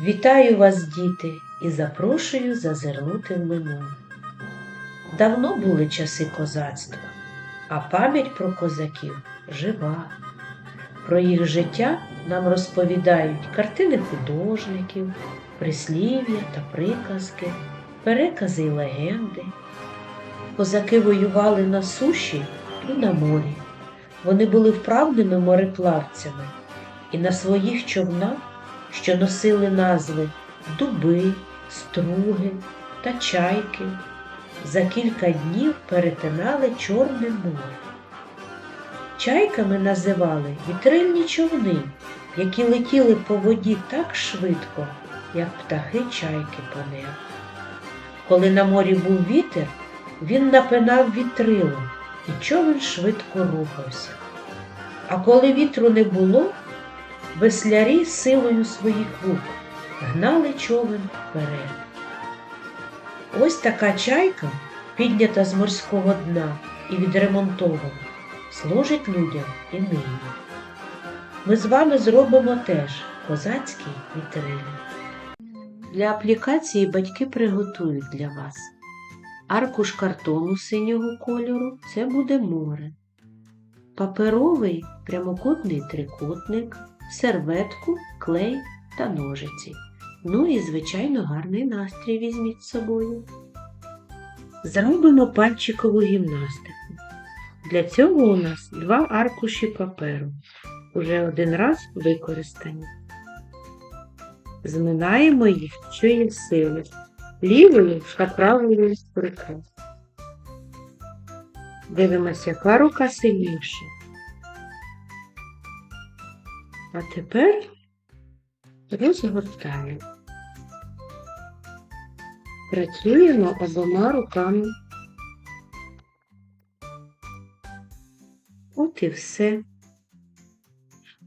Вітаю вас, діти, і запрошую зазирнути в минуле. Давно були часи козацтва, а пам'ять про козаків жива. Про їх життя нам розповідають картини художників, прислів'я та приказки, перекази й легенди. Козаки воювали на суші і на морі. Вони були вправними мореплавцями і на своїх човнах, що носили назви дуби, струги та чайки, за кілька днів перетинали Чорне море. Чайками називали вітрильні човни, які летіли по воді так швидко, як птахи чайки по небу. Коли на морі був вітер, він напинав вітрило, і човен швидко рухався. А коли вітру не було, веслярі силою своїх рук гнали човен вперед. Ось така чайка, піднята з морського дна і відремонтована, служить людям і нині. Ми з вами зробимо теж козацький вітрилі. Для аплікації батьки приготують для вас аркуш картону синього кольору це буде море, паперовий прямокутний трикутник, серветку, клей та ножиці. Ну і, звичайно, гарний настрій візьміть з собою. Зробимо пальчикову гімнастику. Для цього у нас два аркуші паперу, уже один раз використані. Зминаємо їх що є сили лівою та правою рукою. Дивимося, яка рука сильніша. А тепер розгортаємо. Працюємо обома руками. От і все.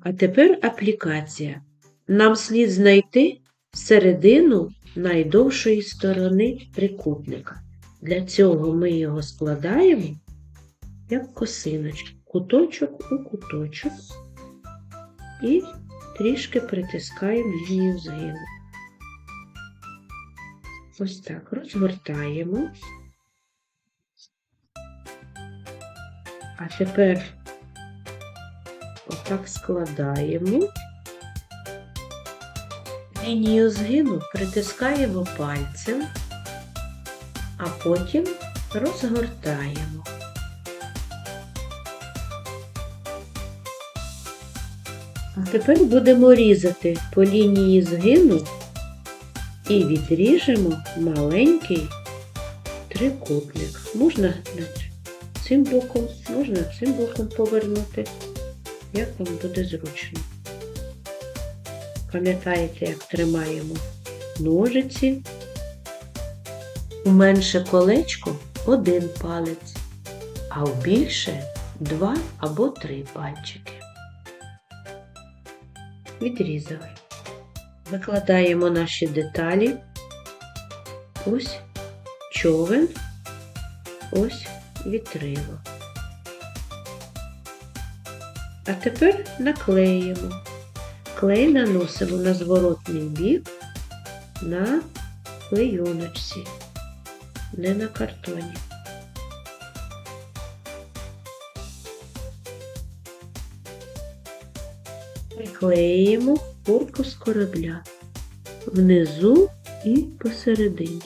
А тепер аплікація. Нам слід знайти середину найдовшої сторони трикутника. Для цього ми його складаємо як косиночку, куточок у куточок і трішки притискаємо лінію згину. Ось так розгортаємо. А тепер отак складаємо. Лінію згину притискаємо пальцем, а потім розгортаємо. Тепер будемо різати по лінії згину і відріжемо маленький трикутник. Можна цим боком, можна цим боком повернути, як вам буде зручно. Пам'ятаєте, як тримаємо ножиці. У менше колечко один палець, а у більше два або три пальчики. Відрізали. Викладаємо наші деталі. Ось човен, ось вітрило. А тепер наклеїмо. Клей наносимо на зворотний бік на клейоночці, не на картоні. Приклеїмо корпус корабля внизу і посередині.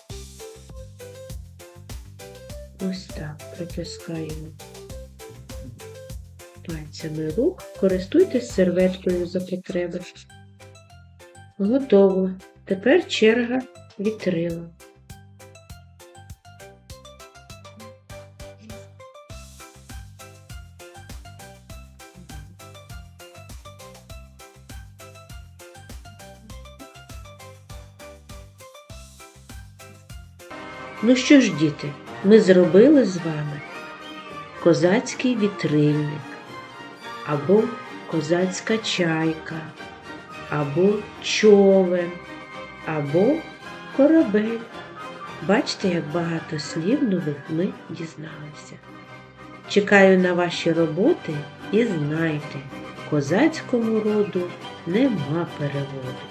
Ось так притискаємо пальцями рук, користуйтесь серветкою за потреби. Готово. Тепер черга вітрила. Ну що ж, діти, ми зробили з вами козацький вітрильник або козацька чайка, або човен, або корабель. Бачите, як багато слів нових ми дізналися. Чекаю на ваші роботи і знайте, козацькому роду нема переводу.